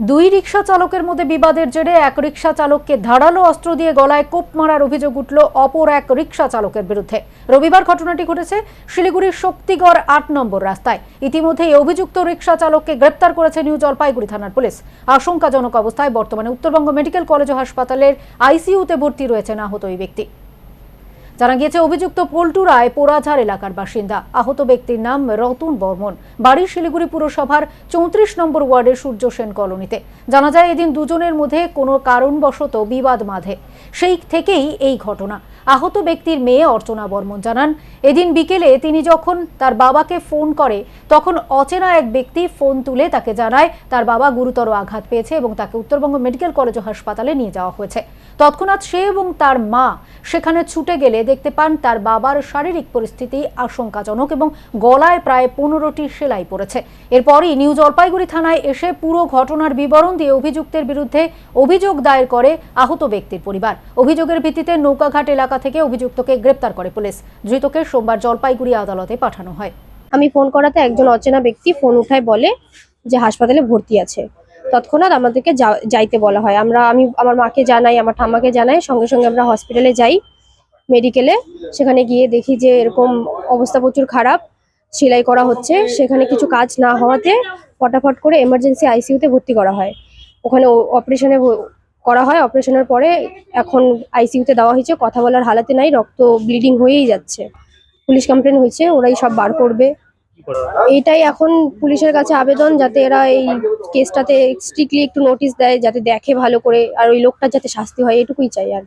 দুই রিকশা চালকের মধ্যে বিবাদের জেরে এক রিকশা চালককে ধারালো অস্ত্র দিয়ে গলায় কোপ মারার অভিযোগ উঠল অপর এক রিকশা চালকের বিরুদ্ধে। রবিবার ঘটনাটি ঘটেছে শিলিগুড়ির শক্তিগড় আট নম্বর রাস্তায়। ইতিমধ্যে এই অভিযুক্ত রিকশা চালককে গ্রেপ্তার করেছে নিউ জলপাইগুড়ি থানার পুলিশ। আশঙ্কাজনক অবস্থায় বর্তমানে উত্তরবঙ্গ মেডিকেল কলেজ ও হাসপাতালের আইসিইউতে ভর্তি রয়েছেন আহত ওই ব্যক্তি। জানা গিয়েছে, অভিযুক্ত পল্টু রায় পোড়াঝাড় এলাকার বাসিন্দা। আহত ব্যক্তির নাম রতন বর্মন। বাড়ির শিলিগুড়ি পুরসভার চৌত্রিশ নম্বর ওয়ার্ডের সূর্য সেন কলোনিতে। জানা যায়, এদিন দুজনের মধ্যে কোনো কারণবশত বিবাদ বাঁধে। সেই থেকেই এই ঘটনা। আহত ব্যক্তির মেয়ে অর্চনা বর্মন জানান, এদিন বিকেলে তিনি যখন তার বাবাকে ফোন করে, তখন অচেনা এক ব্যক্তি ফোন তুলে তাকে জানায়, তার বাবা গুরুতর আঘাত পেয়েছে এবং তাকে উত্তরবঙ্গ মেডিকেল কলেজ ও হাসপাতালে নিয়ে যাওয়া হয়েছে। তৎক্ষণাৎ সে এবং তার মা সেখানে ছুটে গেলে দেখতে পান তার বাবার শারীরিক পরিস্থিতি আশঙ্কাজনক এবং গলায় প্রায় পনেরোটি সেলাই পড়েছে। এরপরই নিউ জলপাইগুড়ি থানায় এসে পুরো ঘটনার বিবরণ দিয়ে অভিযুক্তের বিরুদ্ধে অভিযোগ দায়ের করে আহত ব্যক্তির পরিবার। অভিযোগের ভিত্তিতে নৌকাঘাট এলাকা থেকে অভিযুক্তকে গ্রেপ্তার করে পুলিশ। ধৃতকে সোমবার জলপাইগুড়ি আদালতে পাঠানো হয়। আমি ফোন করাতে একজন অচেনা ব্যক্তি ফোন উঠায় বলে যে হাসপাতালে ভর্তি আছে। তৎক্ষণাৎ আমাদেরকে যাইতে বলা হয়। আমরা, আমি আমার মাকে জানাই, আমার ঠাম্মাকে জানাই, সঙ্গে সঙ্গে আমরা হসপিটালে যাই মেডিকেলে সেখানে গিয়ে দেখি যে এরকম অবস্থা প্রচুর খারাপ। সেলাই করা হচ্ছে। সেখানে কিছু কাজ না হওয়াতে ফটাফট করে এমার্জেন্সি আইসিইউতে ভর্তি করা হয়। ওখানে অপারেশনে করা হয় অপারেশনের পরে এখন আইসিইউতে দেওয়া হয়েছে, কথা বলার হালাতে নাই, রক্ত ব্লিডিং হয়েই যাচ্ছে। পুলিশ কমপ্লেন হয়েছে, ওরাই সব বার করবে। এটাই এখন পুলিশের কাছে আবেদন যাতে এরা এই কেসটাতে স্ট্রিক্টলি একটু নোটিশ দেয়, যাতে দেখে ভালো করে, আর ওই লোকটার যাতে শাস্তি হয়, এটুকুই চাই আর